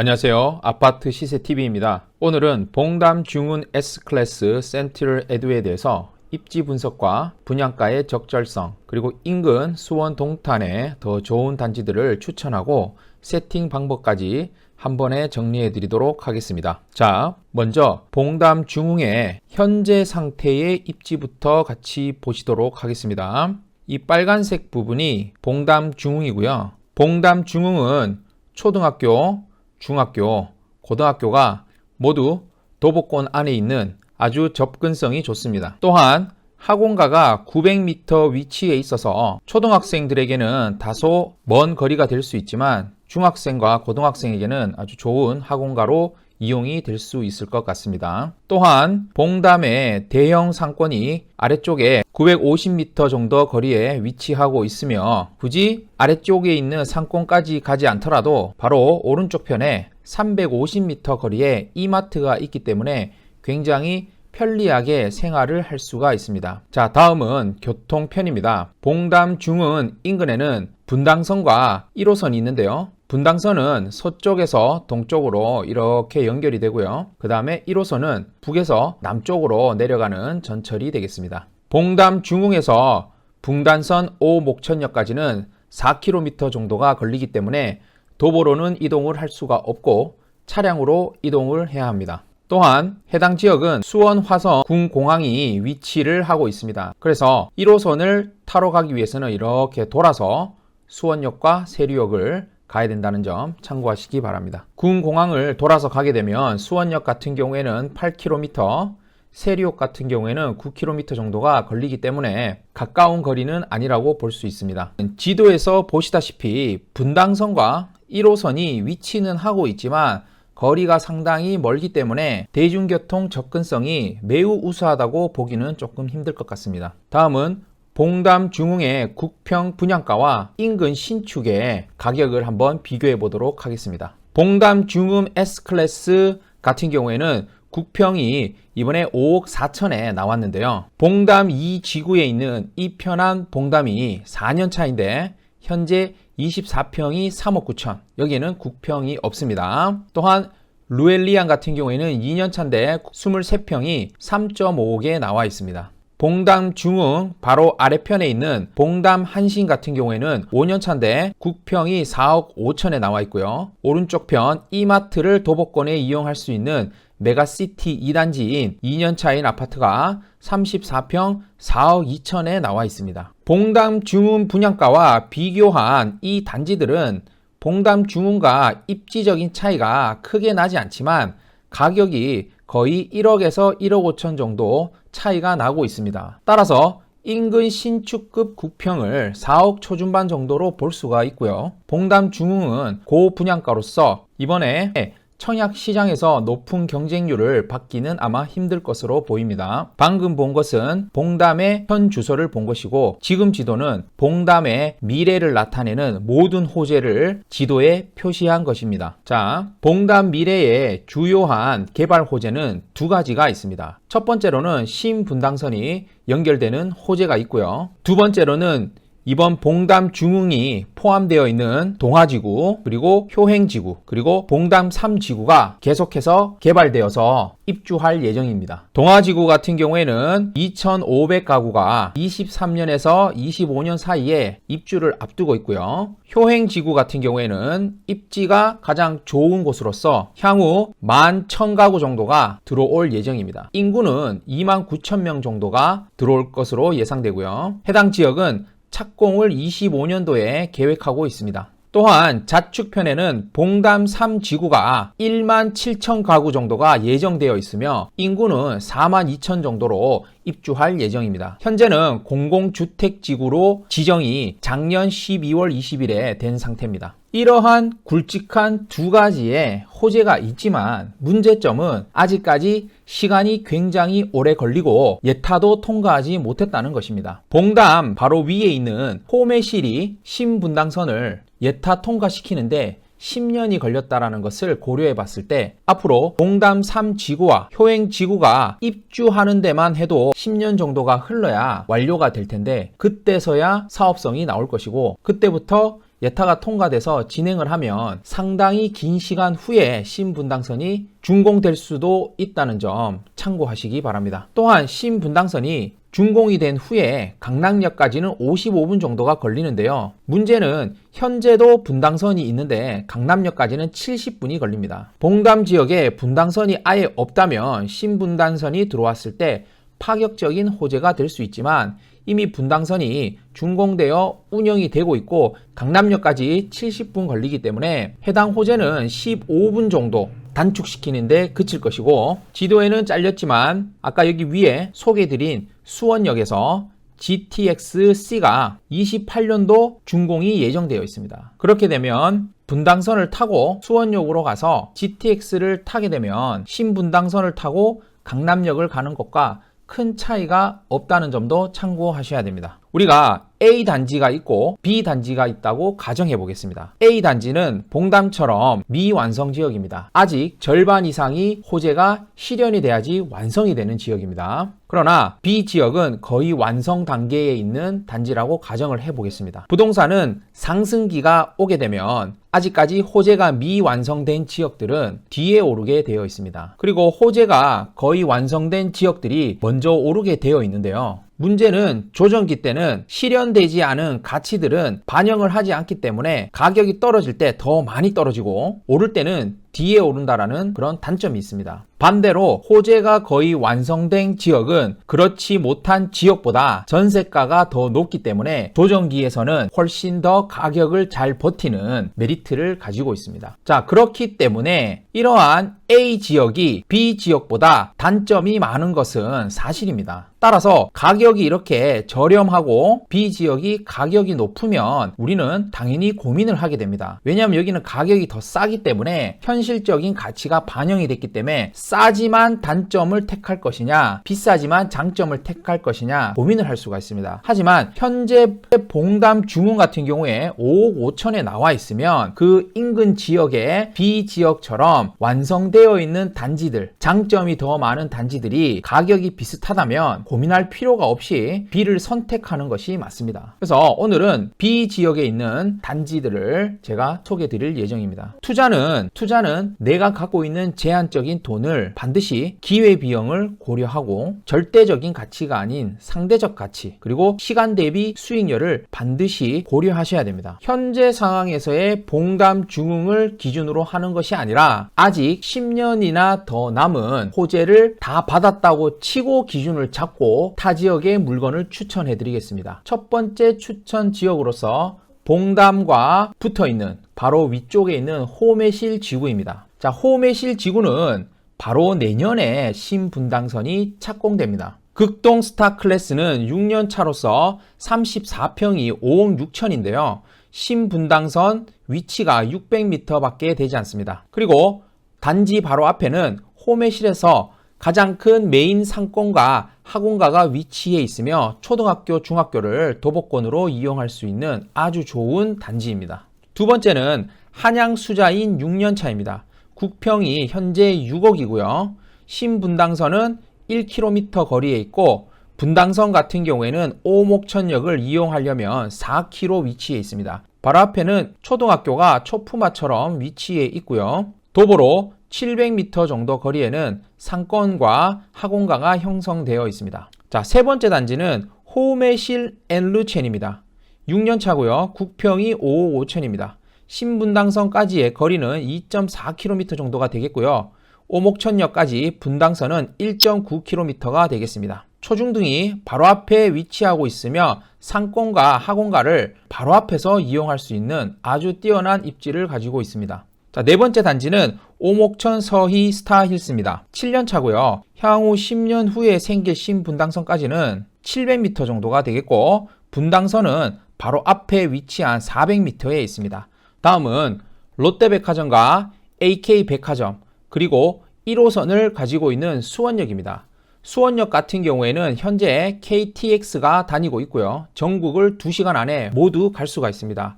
안녕하세요. 아파트 시세TV입니다. 오늘은 봉담 중운 S클래스 센트럴 에듀에 대해서 입지 분석과 분양가의 적절성, 그리고 인근 수원 동탄에 더 좋은 단지들을 추천하고 세팅 방법까지 한 번에 정리해 드리도록 하겠습니다. 자, 먼저 봉담 중흥의 현재 상태의 입지부터 같이 보시도록 하겠습니다. 이 빨간색 부분이 봉담 중흥이고요. 봉담 중흥은 초등학교, 중학교, 고등학교가 모두 도보권 안에 있는 아주 접근성이 좋습니다. 또한 학원가가 900m 위치에 있어서 초등학생들에게는 다소 먼 거리가 될 수 있지만 중학생과 고등학생에게는 아주 좋은 학원가로 이용이 될 수 있을 것 같습니다. 또한 봉담의 대형 상권이 아래쪽에 950m 정도 거리에 위치하고 있으며 굳이 아래쪽에 있는 상권까지 가지 않더라도 바로 오른쪽 편에 350m 거리에 이마트가 있기 때문에 굉장히 편리하게 생활을 할 수가 있습니다. 자, 다음은 교통편입니다. 봉담 중은 인근에는 분당선과 1호선이 있는데요. 분당선은 서쪽에서 동쪽으로 이렇게 연결이 되고요. 그 다음에 1호선은 북에서 남쪽으로 내려가는 전철이 되겠습니다. 봉담 중흥에서 붕단선 5 목천역까지는 4km 정도가 걸리기 때문에 도보로는 이동을 할 수가 없고 차량으로 이동을 해야 합니다. 또한 해당 지역은 수원 화성 군공항이 위치를 하고 있습니다. 그래서 1호선을 타러 가기 위해서는 이렇게 돌아서 수원역과 세류역을 가야 된다는 점 참고하시기 바랍니다. 군공항을 돌아서 가게 되면 수원역 같은 경우에는 8km, 세류역 같은 경우에는 9km 정도가 걸리기 때문에 가까운 거리는 아니라고 볼 수 있습니다. 지도에서 보시다시피 분당선과 1호선이 위치는 하고 있지만 거리가 상당히 멀기 때문에 대중교통 접근성이 매우 우수하다고 보기는 조금 힘들 것 같습니다. 다음은 봉담 중흥의 국평 분양가와 인근 신축의 가격을 한번 비교해 보도록 하겠습니다. 봉담 중흥 S클래스 같은 경우에는 국평이 이번에 5억 4천에 나왔는데요. 봉담 2지구에 있는 이 편한 봉담이 4년 차인데 현재 24평이 3억 9천. 여기에는 국평이 없습니다. 또한 루엘리안 같은 경우에는 2년 차인데 23평이 3.5억에 나와 있습니다. 봉담 중흥 바로 아래편에 있는 봉담 한신 같은 경우에는 5년 차인데 국평이 4억 5천에 나와 있고요. 오른쪽 편 이마트를 도보권에 이용할 수 있는 메가시티 2단지인 2년 차인 아파트가 34평 4억 2천에 나와 있습니다. 봉담 중흥 분양가와 비교한 이 단지들은 봉담 중흥과 입지적인 차이가 크게 나지 않지만 가격이 거의 1억에서 1억 5천 정도 차이가 나고 있습니다. 따라서 인근 신축급 국평을 4억 초중반 정도로 볼 수가 있고요. 봉담 중흥은 고분양가로서 이번에 청약 시장에서 높은 경쟁률을 받기는 아마 힘들 것으로 보입니다. 방금 본 것은 봉담의 현 주소를 본 것이고 지금 지도는 봉담의 미래를 나타내는 모든 호재를 지도에 표시한 것입니다. 자, 봉담 미래의 주요한 개발 호재는 두 가지가 있습니다. 첫 번째로는 신분당선이 연결되는 호재가 있고요. 두 번째로는 이번 봉담 중흥이 포함되어 있는 동화지구, 그리고 효행지구, 그리고 봉담 3지구가 계속해서 개발되어서 입주할 예정입니다. 동화지구 같은 경우에는 2,500가구가 23년에서 25년 사이에 입주를 앞두고 있고요. 효행지구 같은 경우에는 입지가 가장 좋은 곳으로서 향후 11,000가구 정도가 들어올 예정입니다. 인구는 29,000명 정도가 들어올 것으로 예상되고요. 해당 지역은 착공을 25년도에 계획하고 있습니다. 또한 자축편에는 봉담 3지구가 1만 7천 가구 정도가 예정되어 있으며 인구는 4만 2천 정도로 입주할 예정입니다. 현재는 공공주택지구로 지정이 작년 12월 20일에 된 상태입니다. 이러한 굵직한 두 가지의 호재가 있지만 문제점은 아직까지 시간이 굉장히 오래 걸리고 예타도 통과하지 못했다는 것입니다. 봉담 바로 위에 있는 호메실이 신분당선을 예타 통과시키는데 10년이 걸렸다라는 것을 고려해 봤을 때 앞으로 봉담 3지구와 효행 지구가 입주하는 데만 해도 10년 정도가 흘러야 완료가 될 텐데 그때서야 사업성이 나올 것이고 그때부터 예타가 통과돼서 진행을 하면 상당히 긴 시간 후에 신분당선이 준공될 수도 있다는 점 참고하시기 바랍니다. 또한 신분당선이 준공이 된 후에 강남역까지는 55분 정도가 걸리는데요. 문제는 현재도 분당선이 있는데 강남역까지는 70분이 걸립니다. 봉담 지역에 분당선이 아예 없다면 신분당선이 들어왔을 때 파격적인 호재가 될 수 있지만 이미 분당선이 준공되어 운영이 되고 있고 강남역까지 70분 걸리기 때문에 해당 호재는 15분 정도 단축시키는데 그칠 것이고 지도에는 잘렸지만 아까 여기 위에 소개드린 수원역에서 GTX-C가 28년도 준공이 예정되어 있습니다. 그렇게 되면 분당선을 타고 수원역으로 가서 GTX를 타게 되면 신분당선을 타고 강남역을 가는 것과 큰 차이가 없다는 점도 참고하셔야 됩니다. 우리가 A 단지가 있고 B 단지가 있다고 가정해 보겠습니다. A 단지는 봉담처럼 미완성 지역입니다. 아직 절반 이상이 호재가 실현이 돼야지 완성이 되는 지역입니다. 그러나 B 지역은 거의 완성 단계에 있는 단지라고 가정을 해 보겠습니다. 부동산은 상승기가 오게 되면 아직까지 호재가 미완성된 지역들은 뒤에 오르게 되어 있습니다. 그리고 호재가 거의 완성된 지역들이 먼저 오르게 되어 있는데요. 문제는 조정기 때는 실현되지 않은 가치들은 반영을 하지 않기 때문에 가격이 떨어질 때 더 많이 떨어지고 오를 때는 뒤에 오른다라는 그런 단점이 있습니다. 반대로 호재가 거의 완성된 지역은 그렇지 못한 지역보다 전세가가 더 높기 때문에 조정기에서는 훨씬 더 가격을 잘 버티는 메리트를 가지고 있습니다. 자, 그렇기 때문에 이러한 A 지역이 B 지역보다 단점이 많은 것은 사실입니다. 따라서 가격이 이렇게 저렴하고 B 지역이 가격이 높으면 우리는 당연히 고민을 하게 됩니다. 왜냐하면 여기는 가격이 더 싸기 때문에 현실적인 가치가 반영이 됐기 때문에 싸지만 단점을 택할 것이냐 비싸지만 장점을 택할 것이냐 고민을 할 수가 있습니다. 하지만 현재 봉담 중흥 같은 경우에 5억 5천에 나와 있으면 그 인근 지역에 B 지역처럼 완성 되어 있는 단지들 장점이 더 많은 단지들이 가격이 비슷하다면 고민할 필요가 없이 B를 선택하는 것이 맞습니다. 그래서 오늘은 B 지역에 있는 단지들을 제가 소개해 드릴 예정입니다. 투자는 투자는 내가 갖고 있는 제한적인 돈을 반드시 기회 비용을 고려하고 절대적인 가치가 아닌 상대적 가치 그리고 시간 대비 수익률을 반드시 고려하셔야 됩니다. 현재 상황에서의 봉담 중흥을 기준으로 하는 것이 아니라 아직 10 년이나 더 남은 호재를 다 받았다고 치고 기준을 잡고 타 지역의 물건을 추천해 드리겠습니다. 첫 번째 추천 지역으로서 봉담과 붙어 있는 바로 위쪽에 있는 호매실 지구입니다. 자, 호매실 지구는 바로 내년에 신분당선이 착공됩니다. 극동 스타 클래스는 6년 차로서 34평이 5억 6천인데요. 신분당선 위치가 600m 밖에 되지 않습니다. 그리고 단지 바로 앞에는 호매실에서 가장 큰 메인 상권과 학원가가 위치해 있으며 초등학교, 중학교를 도보권으로 이용할 수 있는 아주 좋은 단지입니다. 두 번째는 한양 수자인 6년 차입니다. 국평이 현재 6억이고요. 신분당선은 1km 거리에 있고 분당선 같은 경우에는 오목천역을 이용하려면 4km 위치해 있습니다. 바로 앞에는 초등학교가 초품화처럼 위치해 있고요. 도보로 700m 정도 거리에는 상권과 학원가가 형성되어 있습니다. 자, 세 번째 단지는 호메실 앤루첸입니다. 6년 차고요. 국평이 5억 5천입니다. 신분당선까지의 거리는 2.4km 정도가 되겠고요. 오목천역까지 분당선은 1.9km가 되겠습니다. 초중등이 바로 앞에 위치하고 있으며 상권과 학원가를 바로 앞에서 이용할 수 있는 아주 뛰어난 입지를 가지고 있습니다. 자, 네 번째 단지는 오목천 서희 스타힐스입니다. 7년 차고요. 향후 10년 후에 생길 신분당선까지는 700m 정도가 되겠고 분당선은 바로 앞에 위치한 400m에 있습니다. 다음은 롯데백화점과 AK백화점 그리고 1호선을 가지고 있는 수원역입니다. 수원역 같은 경우에는 현재 KTX가 다니고 있고요. 전국을 2시간 안에 모두 갈 수가 있습니다.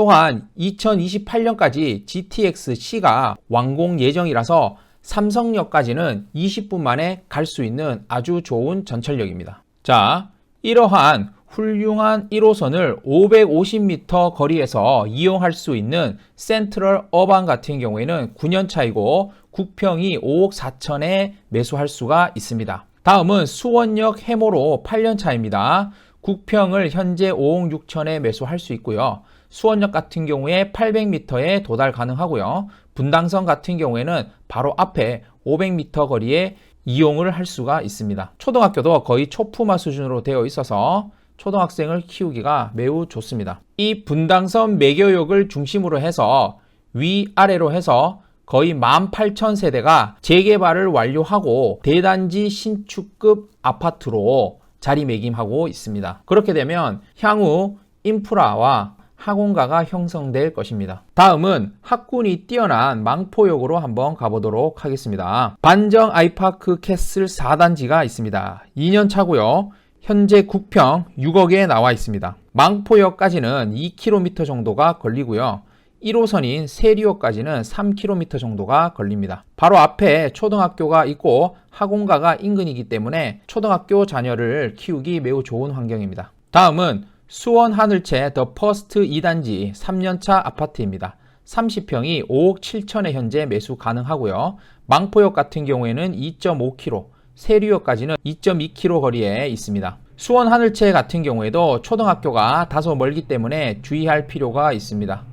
또한 2028년까지 GTX-C가 완공 예정이라서 삼성역까지는 20분 만에 갈 수 있는 아주 좋은 전철역입니다. 자, 이러한 훌륭한 1호선을 550m 거리에서 이용할 수 있는 센트럴 어반 같은 경우에는 9년 차이고 국평이 5억 4천에 매수할 수가 있습니다. 다음은 수원역 해모로 8년 차입니다. 국평을 현재 5억 6천에 매수할 수 있고요. 수원역 같은 경우에 800m에 도달 가능하고요. 분당선 같은 경우에는 바로 앞에 500m 거리에 이용을 할 수가 있습니다. 초등학교도 거의 초품화 수준으로 되어 있어서 초등학생을 키우기가 매우 좋습니다. 이 분당선 매교역을 중심으로 해서 위아래로 해서 거의 18,000세대가 재개발을 완료하고 대단지 신축급 아파트로 자리매김하고 있습니다. 그렇게 되면 향후 인프라와 학원가가 형성될 것입니다. 다음은 학군이 뛰어난 망포역으로 한번 가보도록 하겠습니다. 반정 아이파크 캐슬 4단지가 있습니다. 2년 차고요. 현재 국평 6억에 나와 있습니다. 망포역까지는 2km 정도가 걸리고요. 1호선인 세리역까지는 3km 정도가 걸립니다. 바로 앞에 초등학교가 있고 학원가가 인근이기 때문에 초등학교 자녀를 키우기 매우 좋은 환경입니다. 다음은 수원 하늘채 더 퍼스트 2단지 3년차 아파트입니다. 30평이 5억 7천에 현재 매수 가능하고요. 망포역 같은 경우에는 2.5km, 세류역까지는 2.2km 거리에 있습니다. 수원 하늘채 같은 경우에도 초등학교가 다소 멀기 때문에 주의할 필요가 있습니다.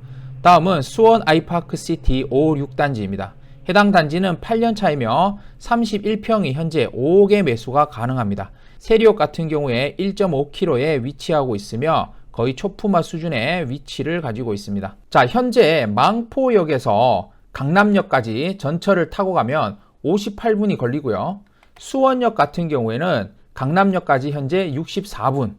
다음은 수원 아이파크 시티 5, 6단지입니다. 해당 단지는 8년 차이며 31평이 현재 5억의 매수가 가능합니다. 세리옥 같은 경우에 1.5km에 위치하고 있으며 거의 초품화 수준의 위치를 가지고 있습니다. 자, 현재 망포역에서 강남역까지 전철을 타고 가면 58분이 걸리고요. 수원역 같은 경우에는 강남역까지 현재 64분,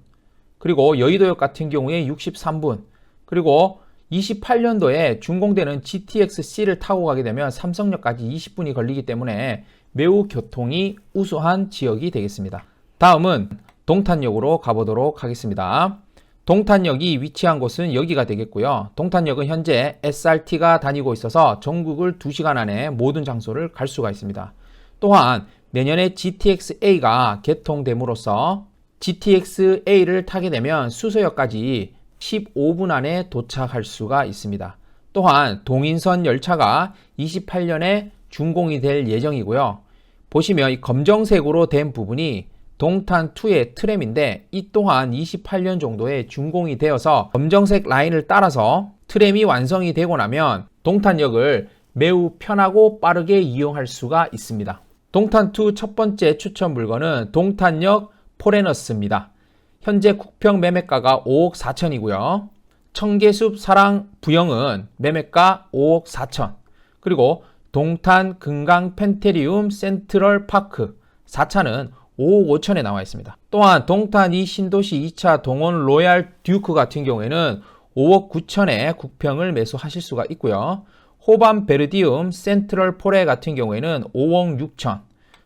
그리고 여의도역 같은 경우에 63분, 그리고 28년도에 준공되는 GTX-C를 타고 가게 되면 삼성역까지 20분이 걸리기 때문에 매우 교통이 우수한 지역이 되겠습니다. 다음은 동탄역으로 가보도록 하겠습니다. 동탄역이 위치한 곳은 여기가 되겠고요. 동탄역은 현재 SRT가 다니고 있어서 전국을 2시간 안에 모든 장소를 갈 수가 있습니다. 또한 내년에 GTX-A가 개통됨으로써 GTX-A를 타게 되면 수서역까지 15분 안에 도착할 수가 있습니다. 또한 동인선 열차가 28년에 준공이 될 예정이고요. 보시면 이 검정색으로 된 부분이 동탄2의 트램인데 이 또한 28년 정도에 준공이 되어서 검정색 라인을 따라서 트램이 완성이 되고 나면 동탄역을 매우 편하고 빠르게 이용할 수가 있습니다. 동탄2 첫 번째 추천 물건은 동탄역 포레너스입니다. 현재 국평 매매가가 5억 4천이고요. 청계숲 사랑 부영은 매매가 5억 4천. 그리고 동탄 금강 펜테리움 센트럴 파크 4차는 5억 5천에 나와 있습니다. 또한 동탄 이 신도시 2차 동원 로얄 듀크 같은 경우에는 5억 9천에 국평을 매수하실 수가 있고요. 호반 베르디움 센트럴 포레 같은 경우에는 5억 6천.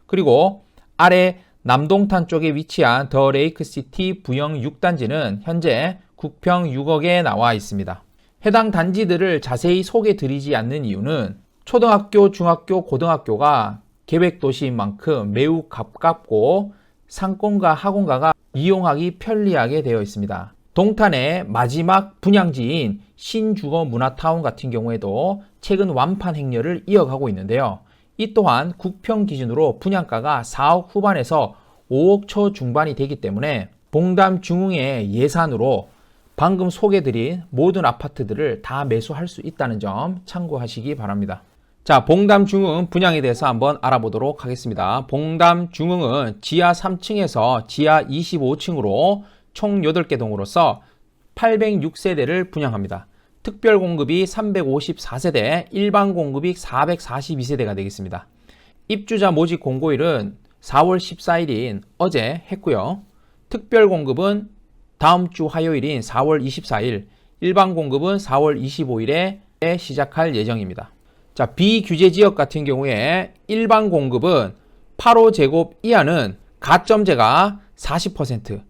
그리고 아래 남동탄 쪽에 위치한 더 레이크시티 부영 6단지는 현재 국평 6억에 나와 있습니다. 해당 단지들을 자세히 소개 드리지 않는 이유는 초등학교, 중학교, 고등학교가 계획도시인 만큼 매우 가깝고 상권과 학원가가 이용하기 편리하게 되어 있습니다. 동탄의 마지막 분양지인 신주거 문화타운 같은 경우에도 최근 완판 행렬을 이어가고 있는데요. 이 또한 국평 기준으로 분양가가 4억 후반에서 5억 초 중반이 되기 때문에 봉담 중흥의 예산으로 방금 소개드린 모든 아파트들을 다 매수할 수 있다는 점 참고하시기 바랍니다. 자, 봉담 중흥 분양에 대해서 한번 알아보도록 하겠습니다. 봉담 중흥은 지하 3층에서 지하 25층으로 총 8개 동으로서 806세대를 분양합니다. 특별 공급이 354세대, 일반 공급이 442세대가 되겠습니다. 입주자 모집 공고일은 4월 14일인 어제 했고요. 특별 공급은 다음 주 화요일인 4월 24일, 일반 공급은 4월 25일에 시작할 예정입니다. 자, 비규제 지역 같은 경우에 일반 공급은 8호 이하는 가점제가 40%,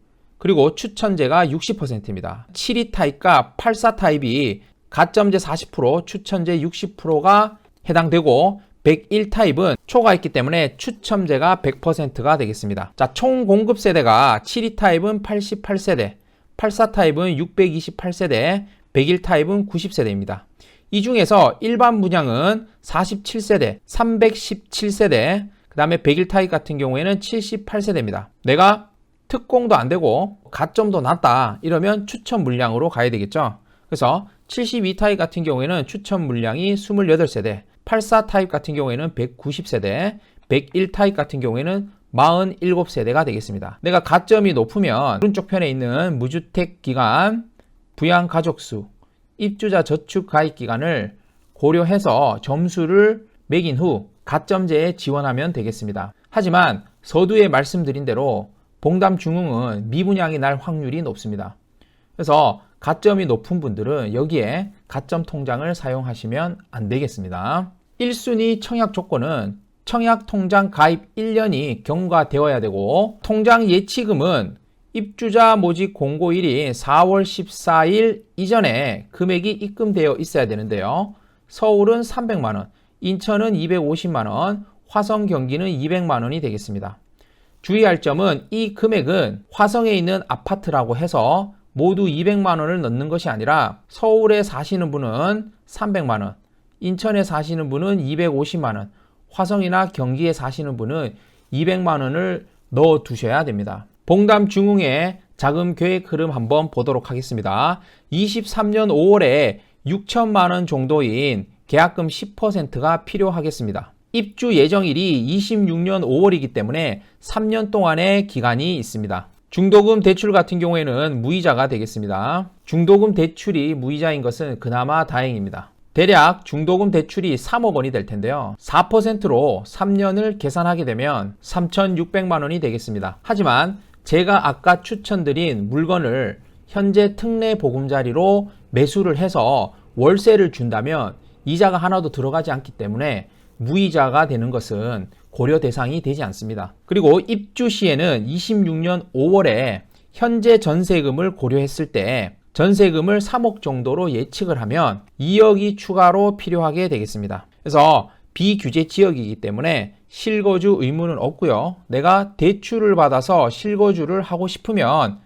그리고 추천제가 60%입니다. 7위 타입과 84 타입이 가점제 40%, 추천제 60%가 해당되고 101 타입은 초가 있기 때문에 추첨제가 100%가 되겠습니다. 자, 총 공급 세대가 7위 타입은 88세대, 84 타입은 628세대, 101 타입은 90세대입니다. 이 중에서 일반 분양은 47세대, 317세대, 그 다음에 101 타입 같은 경우에는 78세대입니다. 내가 특공도 안 되고 가점도 낮다 이러면 추천 물량으로 가야 되겠죠. 그래서 72 타입 같은 경우에는 추천 물량이 28세대, 84 타입 같은 경우에는 190세대, 101 타입 같은 경우에는 47세대가 되겠습니다. 내가 가점이 높으면 오른쪽 편에 있는 무주택 기간, 부양 가족 수, 입주자 저축 가입 기간을 고려해서 점수를 매긴 후 가점제에 지원하면 되겠습니다. 하지만 서두에 말씀드린 대로 봉담 중흥은 미분양이 날 확률이 높습니다. 그래서 가점이 높은 분들은 여기에 가점 통장을 사용하시면 안 되겠습니다. 1순위 청약 조건은 청약 통장 가입 1년이 경과되어야 되고 통장 예치금은 입주자 모집 공고일이 4월 14일 이전에 금액이 입금되어 있어야 되는데요. 서울은 300만 원, 인천은 250만 원, 화성 경기는 200만 원이 되겠습니다. 주의할 점은 이 금액은 화성에 있는 아파트라고 해서 모두 200만 원을 넣는 것이 아니라 서울에 사시는 분은 300만 원, 인천에 사시는 분은 250만 원, 화성이나 경기에 사시는 분은 200만 원을 넣어 두셔야 됩니다. 봉담 중흥의 자금 계획 흐름 한번 보도록 하겠습니다. 23년 5월에 6천만 원 정도인 계약금 10%가 필요하겠습니다. 입주 예정일이 26년 5월이기 때문에 3년 동안의 기간이 있습니다. 중도금 대출 같은 경우에는 무이자가 되겠습니다. 중도금 대출이 무이자인 것은 그나마 다행입니다. 대략 중도금 대출이 3억 원이 될 텐데요. 4%로 3년을 계산하게 되면 3,600만 원이 되겠습니다. 하지만 제가 아까 추천드린 물건을 현재 특례 보금자리로 매수를 해서 월세를 준다면 이자가 하나도 들어가지 않기 때문에 무이자가 되는 것은 고려 대상이 되지 않습니다. 그리고 입주 시에는 26년 5월에 현재 전세금을 고려했을 때 전세금을 3억 정도로 예측을 하면 2억이 추가로 필요하게 되겠습니다. 그래서 비규제 지역이기 때문에 실거주 의무는 없고요. 내가 대출을 받아서 실거주를 하고 싶으면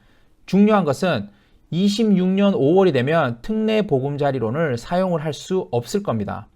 중요한 것은 26년 5월이 되면 특례 보금자리론을 사용을 할 수 없을 겁니다.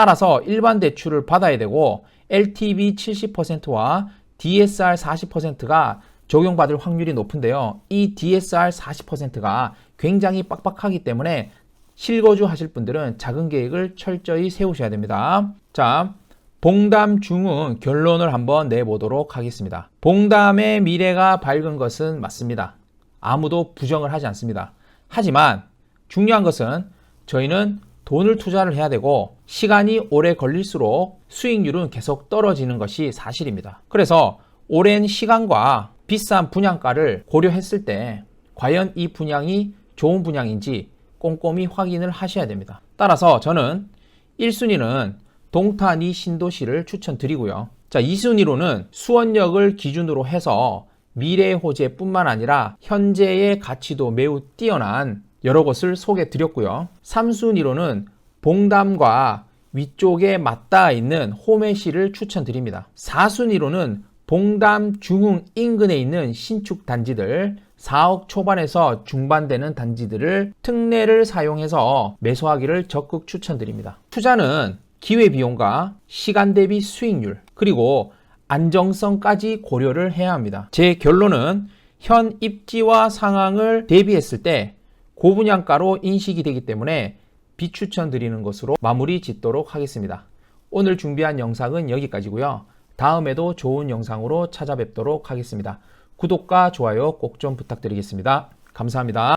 따라서 일반 대출을 받아야 되고 LTV 70%와 DSR 40%가 적용받을 확률이 높은데요. 이 DSR 40%가 굉장히 빡빡하기 때문에 실거주 하실 분들은 작은 계획을 철저히 세우셔야 됩니다. 자, 봉담 중흥 결론을 한번 내보도록 하겠습니다. 봉담의 미래가 밝은 것은 맞습니다. 아무도 부정을 하지 않습니다. 하지만 중요한 것은 저희는 돈을 투자를 해야 되고 시간이 오래 걸릴수록 수익률은 계속 떨어지는 것이 사실입니다. 그래서 오랜 시간과 비싼 분양가를 고려했을 때 과연 이 분양이 좋은 분양인지 꼼꼼히 확인을 하셔야 됩니다. 따라서 저는 1순위는 동탄이 신도시를 추천드리고요. 자, 2순위로는 수원역을 기준으로 해서 미래 호재뿐만 아니라 현재의 가치도 매우 뛰어난 여러 곳을 소개해 드렸고요. 3순위로는 봉담과 위쪽에 맞닿아 있는 호메시를 추천드립니다. 4순위로는 봉담 중흥 인근에 있는 신축 단지들 4억 초반에서 중반되는 단지들을 특례를 사용해서 매수하기를 적극 추천드립니다. 투자는 기회 비용과 시간 대비 수익률 그리고 안정성까지 고려를 해야 합니다. 제 결론은 현 입지와 상황을 대비했을 때 고분양가로 인식이 되기 때문에 비추천 드리는 것으로 마무리 짓도록 하겠습니다. 오늘 준비한 영상은 여기까지고요. 다음에도 좋은 영상으로 찾아뵙도록 하겠습니다. 구독과 좋아요 꼭 좀 부탁드리겠습니다. 감사합니다.